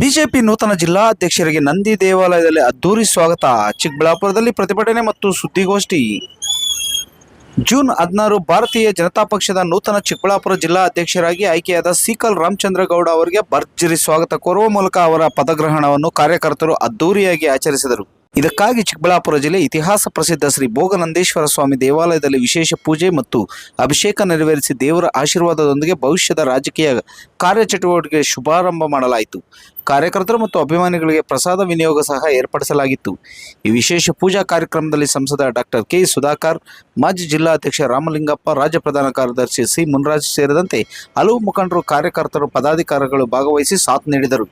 BJP ನೂತನ ಜಿಲ್ಲಾಧ್ಯಕ್ಷರಿಗೆ ನಂದಿ ದೇವಾಲಯದಲ್ಲಿ ಅದ್ದೂರಿ ಸ್ವಾಗತ. ಚಿಕ್ಕಬಳ್ಳಾಪುರದಲ್ಲಿ ಪ್ರತಿಭಟನೆ ಮತ್ತು ಸುದ್ದಿಗೋಷ್ಠಿ. ಜೂನ್ ಹದಿನಾರು ಭಾರತೀಯ ಜನತಾ ಪಕ್ಷದ ನೂತನ ಚಿಕ್ಕಬಳ್ಳಾಪುರ ಜಿಲ್ಲಾ ಅಧ್ಯಕ್ಷರಾಗಿ ಆಯ್ಕೆಯಾದ ಸೀಕಲ್ ರಾಮಚಂದ್ರ ಗೌಡ ಅವರಿಗೆ ಭರ್ಜರಿ ಸ್ವಾಗತ ಕೋರುವ ಮೂಲಕ ಅವರ ಪದಗ್ರಹಣವನ್ನು ಕಾರ್ಯಕರ್ತರು ಅದ್ದೂರಿಯಾಗಿ ಆಚರಿಸಿದರು. ಇದಕ್ಕಾಗಿ ಚಿಕ್ಕಬಳ್ಳಾಪುರ ಜಿಲ್ಲೆ ಇತಿಹಾಸ ಪ್ರಸಿದ್ಧ ಶ್ರೀ ಭೋಗನಂದೇಶ್ವರ ಸ್ವಾಮಿ ದೇವಾಲಯದಲ್ಲಿ ವಿಶೇಷ ಪೂಜೆ ಮತ್ತು ಅಭಿಷೇಕ ನೆರವೇರಿಸಿ ದೇವರ ಆಶೀರ್ವಾದದೊಂದಿಗೆ ಭವಿಷ್ಯದ ರಾಜಕೀಯ ಕಾರ್ಯಚಟುವಟಿಕೆ ಶುಭಾರಂಭ ಮಾಡಲಾಯಿತು. ಕಾರ್ಯಕರ್ತರು ಮತ್ತು ಅಭಿಮಾನಿಗಳಿಗೆ ಪ್ರಸಾದ ವಿನಿಯೋಗ ಸಹ ಏರ್ಪಡಿಸಲಾಗಿತ್ತು. ಈ ವಿಶೇಷ ಪೂಜಾ ಕಾರ್ಯಕ್ರಮದಲ್ಲಿ ಸಂಸದ ಡಾಕ್ಟರ್ ಕೆ. ಸುಧಾಕರ್, ಮಾಜಿ ಜಿಲ್ಲಾಧ್ಯಕ್ಷ ರಾಮಲಿಂಗಪ್ಪ, ರಾಜ್ಯ ಪ್ರಧಾನ ಕಾರ್ಯದರ್ಶಿ ಸಿ. ಮುನ್ರಾಜ್ ಸೇರಿದಂತೆ ಹಲವು ಮುಖಂಡರು, ಕಾರ್ಯಕರ್ತರು, ಪದಾಧಿಕಾರಿಗಳು ಭಾಗವಹಿಸಿ ಸಾಥ್ ನೀಡಿದರು.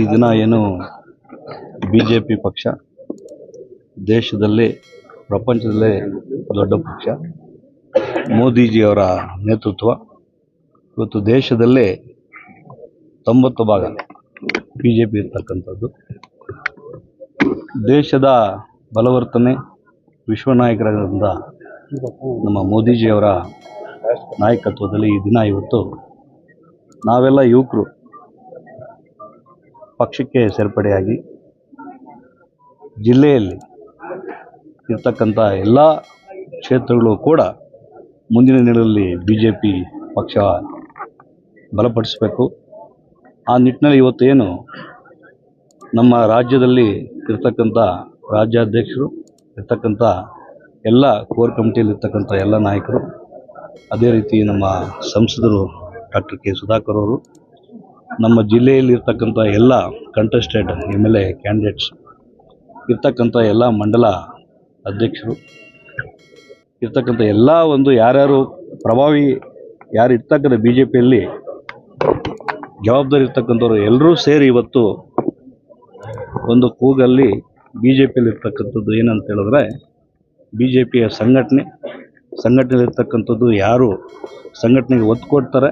ಈ ದಿನ ಏನು? ಬಿ ಜೆ ಪಿ ಪಕ್ಷ. ದೇಶದಲ್ಲಿ, ಪ್ರಪಂಚದಲ್ಲೇ ದೊಡ್ಡ ಪಕ್ಷ. ಮೋದಿಜಿಯವರ ನೇತೃತ್ವ. ಇವತ್ತು ದೇಶದಲ್ಲೇ ತೊಂಬತ್ತು ಭಾಗ ಬಿ ಜೆ ಪಿ ಇರ್ತಕ್ಕಂಥದ್ದು. ದೇಶದ ಬಲವರ್ತನೆ ವಿಶ್ವ ನಾಯಕರಾದಂಥ ನಮ್ಮ ಮೋದಿಜಿಯವರ ನಾಯಕತ್ವದಲ್ಲಿ ಈ ದಿನ ಇವತ್ತು ನಾವೆಲ್ಲ ಯುವಕರು. ಪಕ್ಷಕ್ಕೆ ಸೇರ್ಪಡೆಯಾಗಿ ಜಿಲ್ಲೆಯಲ್ಲಿ ಇರ್ತಕ್ಕಂಥ ಎಲ್ಲ ಕ್ಷೇತ್ರಗಳು ಕೂಡ ಮುಂದಿನ ದಿನಗಳಲ್ಲಿ ಬಿ ಜೆ ಪಿ ಪಕ್ಷ ಬಲಪಡಿಸಬೇಕು. ಆ ನಿಟ್ಟಿನಲ್ಲಿ ಇವತ್ತೇನು ನಮ್ಮ ರಾಜ್ಯದಲ್ಲಿ ಇರ್ತಕ್ಕಂಥ ರಾಜ್ಯಾಧ್ಯಕ್ಷರು, ಇರ್ತಕ್ಕಂಥ ಎಲ್ಲ ಕೋರ್ ಕಮಿಟಿಯಲ್ಲಿ ಇರ್ತಕ್ಕಂಥ ಎಲ್ಲ ನಾಯಕರು, ಅದೇ ರೀತಿ ನಮ್ಮ ಸಂಸದರು ಡಾಕ್ಟರ್ ಕೆ ಸುಧಾಕರ್ ಅವರು ನಮ್ಮ ಜಿಲ್ಲೆಯಲ್ಲಿ ಇರ್ತಕ್ಕಂಥ ಎಲ್ಲ contested M L A candidates ಇರ್ತಕ್ಕಂಥ ಎಲ್ಲ ಮಂಡಲ ಅಧ್ಯಕ್ಷರು, ಇರ್ತಕ್ಕಂಥ ಎಲ್ಲ ಒಂದು ಯಾರ್ಯಾರು ಪ್ರಭಾವಿ, ಯಾರು ಇರ್ತಕ್ಕಂಥ ಬಿ ಜೆ ಪಿಯಲ್ಲಿ ಜವಾಬ್ದಾರಿ ಇರ್ತಕ್ಕಂಥವ್ರು ಎಲ್ಲರೂ ಸೇರಿ ಇವತ್ತು ಒಂದು ಕೂಗಲ್ಲಿ ಬಿ ಜೆ ಪಿಯಲ್ಲಿ ಇರ್ತಕ್ಕಂಥದ್ದು ಏನಂತ ಹೇಳಿದ್ರೆ ಬಿ ಜೆ ಪಿಯ ಸಂಘಟನೆ, ಸಂಘಟನೆಯಲ್ಲಿರ್ತಕ್ಕಂಥದ್ದು ಯಾರು, ಸಂಘಟನೆಗೆ ಒತ್ತು ಕೊಡ್ತಾರೆ.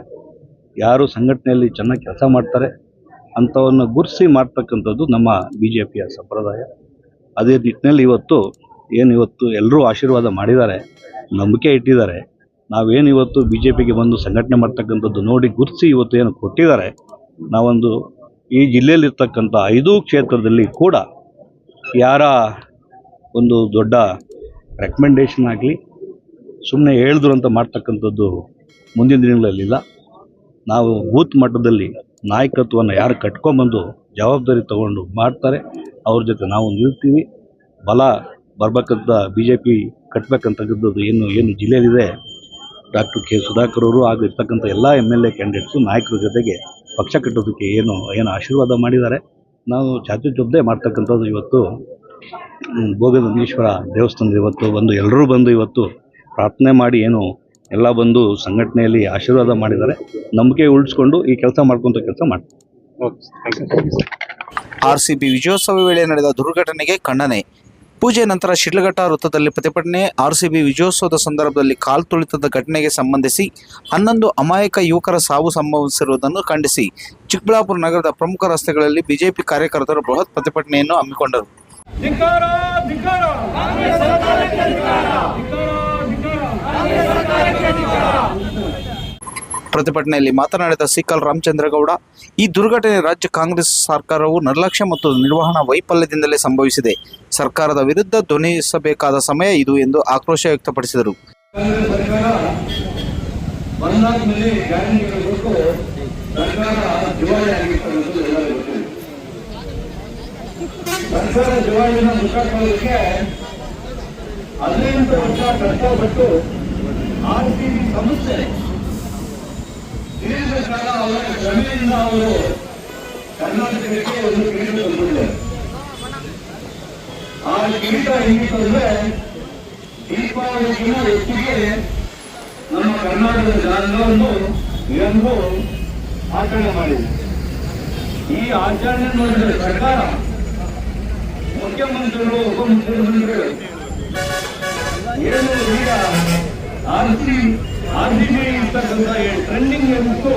ಯಾರು ಸಂಘಟನೆಯಲ್ಲಿ ಚೆನ್ನಾಗಿ ಕೆಲಸ ಮಾಡ್ತಾರೆ ಅಂಥವನ್ನು ಗುರುಸಿ ಮಾಡ್ತಕ್ಕಂಥದ್ದು ನಮ್ಮ ಬಿ ಜೆ ಪಿಯ ಸಂಪ್ರದಾಯ. ಅದೇ ನಿಟ್ಟಿನಲ್ಲಿ ಇವತ್ತು ಏನು ಇವತ್ತು ಎಲ್ಲರೂ ಆಶೀರ್ವಾದ ಮಾಡಿದ್ದಾರೆ, ನಂಬಿಕೆ ಇಟ್ಟಿದ್ದಾರೆ. ನಾವೇನು ಇವತ್ತು ಬಿ ಜೆ ಪಿಗೆ ಬಂದು ಸಂಘಟನೆ ಮಾಡ್ತಕ್ಕಂಥದ್ದು ನೋಡಿ ಗುರುಸಿ ಇವತ್ತು ಏನು ಕೊಟ್ಟಿದ್ದಾರೆ, ನಾವೊಂದು ಈ ಜಿಲ್ಲೆಯಲ್ಲಿರ್ತಕ್ಕಂಥ ಐದು ಕ್ಷೇತ್ರದಲ್ಲಿ ಕೂಡ ಯಾರ ಒಂದು ದೊಡ್ಡ ರೆಕಮೆಂಡೇಷನ್ ಆಗಲಿ ಸುಮ್ಮನೆ ಹೇಳಿದ್ರು ಅಂತ ಮಾಡ್ತಕ್ಕಂಥದ್ದು ಮುಂದಿನ ದಿನಗಳಲ್ಲಿಲ್ಲ ನಾವು ಬೂತ್ ಮಟ್ಟದಲ್ಲಿ ನಾಯಕತ್ವವನ್ನು ಯಾರು ಕಟ್ಕೊಂಬಂದು ಜವಾಬ್ದಾರಿ ತಗೊಂಡು ಮಾಡ್ತಾರೆ ಅವ್ರ ಜೊತೆ ನಾವು ನಿಲ್ತೀವಿ. ಬಲ ಬರಬೇಕಂತ ಬಿ ಜೆ ಪಿ ಕಟ್ಟಬೇಕಂತಕ್ಕಂಥದ್ದು ಏನು ಏನು ಜಿಲ್ಲೆಯಲ್ಲಿದೆ. ಡಾಕ್ಟರ್ ಕೆ ಸುಧಾಕರ್ ಅವರು ಹಾಗೂ ಇರ್ತಕ್ಕಂಥ ಎಲ್ಲ ಎಂ ಎಲ್ ಎ ಕ್ಯಾಂಡಿಡೇಟ್ಸು ನಾಯಕರ ಜೊತೆಗೆ ಪಕ್ಷ ಕಟ್ಟೋದಕ್ಕೆ ಏನು ಏನು ಆಶೀರ್ವಾದ ಮಾಡಿದ್ದಾರೆ. ನಾವು ಚಾಚು ಚೊಬ್ಬೆ ಮಾಡ್ತಕ್ಕಂಥದ್ದು ಇವತ್ತು. ಹ್ಮ್, ಭೋಗನಂದೀಶ್ವರ ದೇವಸ್ಥಾನದ ಇವತ್ತು ಬಂದು ಎಲ್ಲರೂ ಬಂದು ಇವತ್ತು ಪ್ರಾರ್ಥನೆ ಮಾಡಿ ಏನು ಎಲ್ಲ ಬಂದು ಸಂಘಟನೆಯಲ್ಲಿ ಆಶೀರ್ವಾದ ಮಾಡಿದ್ದಾರೆ. ನಂಬಿಕೆ ಉಳಿಸ್ಕೊಂಡು ಈ ಕೆಲಸ ಮಾಡ್ಕೊಂತ ಕೆಲಸ ಮಾಡ್ತಾರೆ ಆರ್ಸಿಬಿ ವಿಜಯೋತ್ಸವ ವೇಳೆ ನಡೆದ ದುರ್ಘಟನೆಗೆ ಖಂಡನೆ. ಪೂಜೆ ನಂತರ ಶಿಡ್ಲಘಟ್ಟ ವೃತ್ತದಲ್ಲಿ ಪ್ರತಿಭಟನೆ ಆರ್ಸಿಬಿ ವಿಜಯೋತ್ಸವದ ಸಂದರ್ಭದಲ್ಲಿ ಕಾಲ್ ತುಳಿತದ ಘಟನೆಗೆ ಸಂಬಂಧಿಸಿ ಹನ್ನೊಂದು ಅಮಾಯಕ ಯುವಕರ ಸಾವು ಸಂಭವಿಸಿರುವುದನ್ನು ಖಂಡಿಸಿ ಚಿಕ್ಕಬಳ್ಳಾಪುರ ನಗರದ ಪ್ರಮುಖ ರಸ್ತೆಗಳಲ್ಲಿ ಬಿಜೆಪಿ ಕಾರ್ಯಕರ್ತರು ಬೃಹತ್ ಪ್ರತಿಭಟನೆಯನ್ನು ಹಮ್ಮಿಕೊಂಡರು. ಪ್ರತಿಭಟನೆಯಲ್ಲಿ ಮಾತನಾಡಿದ ಸಿಕಲ್ ರಾಮಚಂದ್ರಗೌಡ, ಈ ದುರ್ಘಟನೆ ರಾಜ್ಯ ಕಾಂಗ್ರೆಸ್ ಸರ್ಕಾರವು ನಿರ್ಲಕ್ಷ್ಯ ಮತ್ತು ನಿರ್ವಹಣಾ ವೈಫಲ್ಯದಿಂದಲೇ ಸಂಭವಿಸಿದೆ. ಸರ್ಕಾರದ ವಿರುದ್ಧ ಧ್ವನಿಸಬೇಕಾದ ಸಮಯ ಇದು ಎಂದು ಆಕ್ರೋಶ ವ್ಯಕ್ತಪಡಿಸಿದರು. ಸರ್ಕಾರ ಆರ್ ಸಿ ಬಿ ಸಂಸ್ಥೆ ದೀರ್ಘಕಾಲ ಅವರ ಶ್ರಮೆಯಿಂದ ಅವರು ಕರ್ನಾಟಕಕ್ಕೆ ಒಂದು ಕಿರೀಟ ತಂದಿದ್ದಾರೆ. ಆ ಕಿರೀಟ ಹೆಂಗಿತ್ತು ಅಂದ್ರೆ ದೀಪಾವಳಿಗಿನ ಹೆಚ್ಚಿಗೆ ನಮ್ಮ ಕರ್ನಾಟಕದ ಜನರನ್ನು ಎಂದು ಆಚರಣೆ ಮಾಡಿದೆ. ಈ ಆಚರಣೆ ನೋಡಿದ ಸರ್ಕಾರ ಮುಖ್ಯಮಂತ್ರಿಗಳು, ಉಪಮುಖ್ಯಮಂತ್ರಿಗಳು, ಏನು ಈಗ R C R C B trending ಏನಿತ್ತು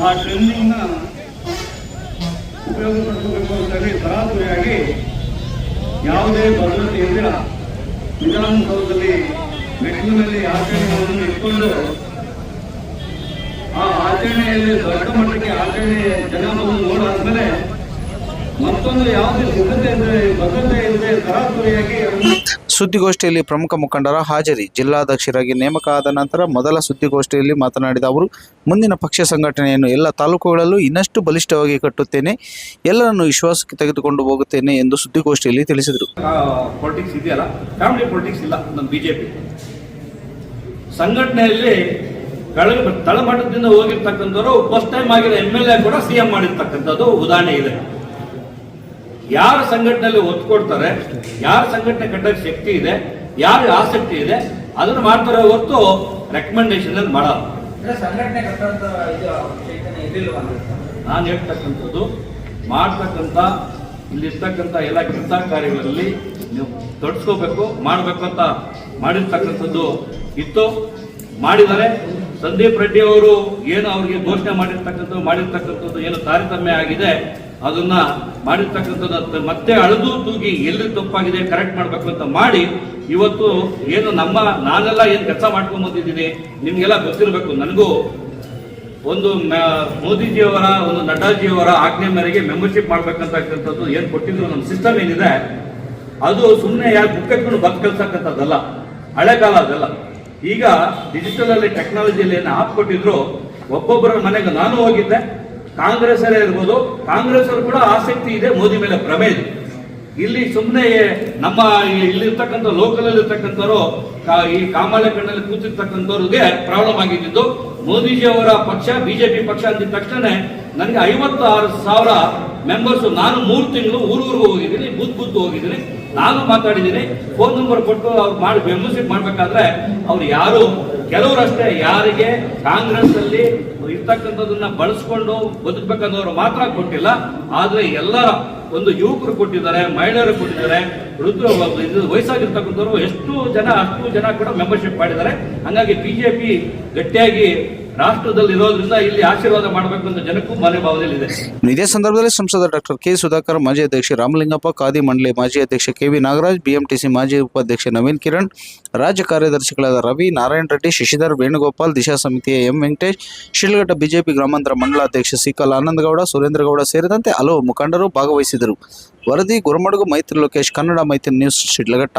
ಆ ಟ್ರೆಂಡಿಂಗ್ನ ಉಪಯೋಗಪಡಿಸಬೇಕು ಅಂತ ಹೇಳಿ ತರಾತುರಿಯಾಗಿ ಯಾವುದೇ ಭದ್ರತೆ ಇಲ್ಲ ವಿಧಾನಸೌಧದಲ್ಲಿ, ಮೆಟ್ಟಿಲಿನಲ್ಲಿ ಆಚರಣೆಗಳನ್ನು ಇಟ್ಕೊಂಡು ಆ ಆಚರಣೆಯಲ್ಲಿ ದೊಡ್ಡ ಮಟ್ಟಕ್ಕೆ ಆಚರಣೆ ಜನವನ್ನು ನೋಡಾದ್ಮೇಲೆ ಮತ್ತೊಂದು ಯಾವುದೇ ಸಿದ್ಧತೆ ಇದ್ರೆ ಭದ್ರತೆ ಇಲ್ಲದೆ ತರಾತುರಿಯಾಗಿ ಸುದ್ದಿಗೋಷ್ಠಿಯಲ್ಲಿ ಪ್ರಮುಖ ಮುಖಂಡರ ಹಾಜರಿ. ಜಿಲ್ಲಾಧ್ಯಕ್ಷರಾಗಿ ನೇಮಕ ಆದ ನಂತರ ಮೊದಲ ಸುದ್ದಿಗೋಷ್ಠಿಯಲ್ಲಿ ಮಾತನಾಡಿದ ಅವರು, ಮುಂದಿನ ಪಕ್ಷ ಸಂಘಟನೆಯನ್ನು ಎಲ್ಲ ತಾಲೂಕುಗಳಲ್ಲೂ ಇನ್ನಷ್ಟು ಬಲಿಷ್ಠವಾಗಿ ಕಟ್ಟುತ್ತೇನೆ, ಎಲ್ಲರನ್ನು ವಿಶ್ವಾಸಕ್ಕೆ ತೆಗೆದುಕೊಂಡು ಹೋಗುತ್ತೇನೆ ಎಂದು ಸುದ್ದಿಗೋಷ್ಠಿಯಲ್ಲಿ ತಿಳಿಸಿದರು. ಸಂಘಟನೆಯಲ್ಲಿ ತಳಮಟ್ಟದಿಂದ ಹೋಗಿರ್ತಕ್ಕಂಥವ್ರು ಫಸ್ಟ್ ಟೈಮ್ ಆಗಿರೋ ಎಂ ಎಲ್ ಎ ಕೂಡ ಸಿ ಎಂ ಮಾಡಿರ್ತಕ್ಕಂಥದ್ದು ಉದಾಹರಣೆ ಇದೆ. ಯಾರ ಸಂಘಟನೆಯಲ್ಲಿ ಒತ್ತು ಕೊಡ್ತಾರೆ ಯಾರ ಸಂಘಟನೆ ಕಟ್ಟಕ್ಕೆ ಶಕ್ತಿ ಇದೆ ಯಾರು ಆಸಕ್ತಿ ಇದೆ ಅದನ್ನ ಮಾಡ್ತಾರೆ ಹೊತ್ತು ರೆಕಮೆಂಡೇಶನ್ ಅಲ್ಲಿ ಮಾಡಲ್ಲ. ನಾನು ಹೇಳ್ತಕ್ಕಂಥದ್ದು ಮಾಡ್ತಕ್ಕಂಥ ಇಲ್ಲಿರ್ತಕ್ಕಂಥ ಎಲ್ಲ ಕೆಲಸ ಕಾರ್ಯಗಳಲ್ಲಿ ನೀವು ತೊಡಸ್ಕೋಬೇಕು ಮಾಡಬೇಕು ಅಂತ ಮಾಡಿರ್ತಕ್ಕಂಥದ್ದು ಇತ್ತು. ಮಾಡಿದರೆ ಸಂದೀಪ್ ರೆಡ್ಡಿ ಅವರು ಏನು ಅವರಿಗೆ ಘೋಷಣೆ ಮಾಡಿರ್ತಕ್ಕಂಥದ್ದು ಮಾಡಿರ್ತಕ್ಕಂಥದ್ದು ಏನು ತಾರತಮ್ಯ ಆಗಿದೆ ಅದನ್ನ ಮಾಡಿರ್ತಕ್ಕಂಥದ್ದು ಮತ್ತೆ ಅಳೆದು ತೂಗಿ ಎಲ್ಲಿ ತಪ್ಪಾಗಿದೆ ಕರೆಕ್ಟ್ ಮಾಡಬೇಕು ಅಂತ ಮಾಡಿ, ಇವತ್ತು ಏನು ನಮ್ಮ, ನಾನೆಲ್ಲ ಏನು ಕೆಲಸ ಮಾಡ್ಕೊಂಡು ಬಂದಿದ್ದೀನಿ, ನಿಮಗೆಲ್ಲ ಗೊತ್ತಿರಬೇಕು ನನಗೂ. ಒಂದು ಮೋದಿಜಿಯವರ, ಒಂದು ನಡ್ಡಾಜಿಯವರ ಆಜ್ಞೆ ಮೇರೆಗೆ ಮೆಂಬರ್ಶಿಪ್ ಮಾಡ್ಬೇಕಂತಕ್ಕಂಥದ್ದು ಏನು ಕೊಟ್ಟಿದ್ರು ನಮ್ಮ ಸಿಸ್ಟಮ್ ಏನಿದೆ, ಅದು ಸುಮ್ಮನೆ ಯಾರು ಬುಕ್ ಎತ್ಕೊಂಡು ಬಸ್ ಕಲ್ಸಕ್ಕಂಥದ್ದಲ್ಲ. ಹಳೆ ಕಾಲ ಅದೆಲ್ಲ. ಈಗ ಡಿಜಿಟಲ್ ಅಲ್ಲಿ ಟೆಕ್ನಾಲಜಿಯಲ್ಲಿ ಏನು ಆಪ್ ಕೊಟ್ಟಿದ್ರು, ಒಬ್ಬೊಬ್ಬರ ಮನೆಗೆ ನಾನು ಹೋಗಿದ್ದೆ ಕಾಂಗ್ರೆಸ್ಸರೇ ಇರ್ಬೋದು ಕಾಂಗ್ರೆಸ್ ಅವರು ಕೂಡ ಆಸಕ್ತಿ ಇದೆ, ಮೋದಿ ಮೇಲೆ ಭ್ರಮೆ ಇದೆ. ಇಲ್ಲಿ ಸುಮ್ಮನೆ ನಮ್ಮ ಇಲ್ಲಿರ್ತಕ್ಕಂಥ ಲೋಕಲ್ ಅಲ್ಲಿ ಇರ್ತಕ್ಕಂಥವ್ರು ಈ ಕಾಮಾಳೆ ಕಣ್ಣಲ್ಲಿ ಕೂತಿರ್ತಕ್ಕಂಥವ್ರಿಗೆ ಪ್ರಾಬ್ಲಮ್ ಆಗಿದ್ದು, ಮೋದಿಜಿ ಅವರ ಪಕ್ಷ, ಬಿಜೆಪಿ ಪಕ್ಷ ಅಂದಿದ ತಕ್ಷಣ ನನಗೆ ಐವತ್ತಾರು ಸಾವಿರ ಮೆಂಬರ್ಸ್ ನಾನು ಮೂರು ತಿಂಗಳು ಊರೂರಿಗೂ ಹೋಗಿದ್ದೀನಿ ಬುದ್ಧ ಬುದ್ಧ ಹೋಗಿದ್ದೀನಿ, ನಾನು ಮಾತಾಡಿದ್ದೀನಿ ಫೋನ್ ನಂಬರ್ ಕೊಟ್ಟು ಅವ್ರು ಮಾಡಿ ಮೆಂಬರ್ಶಿಪ್ ಮಾಡಬೇಕಾದ್ರೆ ಅವ್ರು ಯಾರು ಕೆಲವರಷ್ಟೇ ಯಾರಿಗೆ ಕಾಂಗ್ರೆಸ್ ಅಲ್ಲಿ ಇರ್ತಕ್ಕಂಥದನ್ನ ಬಳಸ್ಕೊಂಡು ಬದುಕಬೇಕನ್ನೋರು ಮಾತ್ರ ಕೊಟ್ಟಿಲ್ಲ, ಆದ್ರೆ ಎಲ್ಲರ ಒಂದು ಯುವಕರು ಕೊಟ್ಟಿದ್ದಾರೆ, ಮಹಿಳೆಯರು ಕೊಟ್ಟಿದ್ದಾರೆ ವೃದ್ಧರು ವಯಸ್ಸಾಗಿರ್ತಕ್ಕಂಥವ್ರು, ಎಷ್ಟು ಜನ, ಅಷ್ಟು ಜನ ಕೂಡ ಮೆಂಬರ್ಶಿಪ್ ಮಾಡಿದ್ದಾರೆ. ಹಂಗಾಗಿ ಬಿಜೆಪಿ ಗಟ್ಟಿಯಾಗಿ ರಾಷ್ಟ್ರದಲ್ಲಿ ಇರೋದ್ರಿಂದ ಇಲ್ಲಿ ಆಶೀರ್ವಾದ ಮಾಡಬೇಕು ಅಂತ ಜನಕ್ಕೂ ಮನೋಭಾವದಲ್ಲಿ ಭಾವದಲ್ಲಿದೆ. ಇದೇ ಸಂದರ್ಭದಲ್ಲಿ ಸಂಸದ ಡಾಕ್ಟರ್ ಕೆ ಸುಧಾಕರ್, ಮಾಜಿ ಅಧ್ಯಕ್ಷ ರಾಮಲಿಂಗಪ್ಪ, ಖಾದಿ ಮಂಡಳಿ ಮಾಜಿ ಅಧ್ಯಕ್ಷ ಕೆ ವಿ ನಾಗರಾಜ್, ಬಿಎಂಟಿಸಿ ಮಾಜಿ ಉಪಾಧ್ಯಕ್ಷ ನವೀನ್ ಕಿರಣ್, ರಾಜ್ಯ ಕಾರ್ಯದರ್ಶಿಗಳಾದ ರವಿ ನಾರಾಯಣ ರೆಡ್ಡಿ, ಶಶಿಧರ್ ವೇಣುಗೋಪಾಲ್, ದಿಶಾ ಸಮಿತಿಯ ಎಂ ವೆಂಕಟೇಶ್, ಶಿಡ್ಲಘಟ್ಟ ಬಿಜೆಪಿ ಗ್ರಾಮಾಂತರ ಮಂಡಲಾಧ್ಯಕ್ಷ ಸಿಕಲ್ ಆನಂದಗೌಡ ಸುರೇಂದ್ರಗೌಡ ಸೇರಿದಂತೆ ಹಲವು ಮುಖಂಡರು ಭಾಗವಹಿಸಿದರು. ವರದಿ, ಗುರುಮಡುಗು, ಮೈತ್ರಿ ಲೋಕೇಶ್, ಕನ್ನಡ ಮೈತ್ರಿ ನ್ಯೂಸ್, ಶಿಡ್ಲಘಟ್ಟ.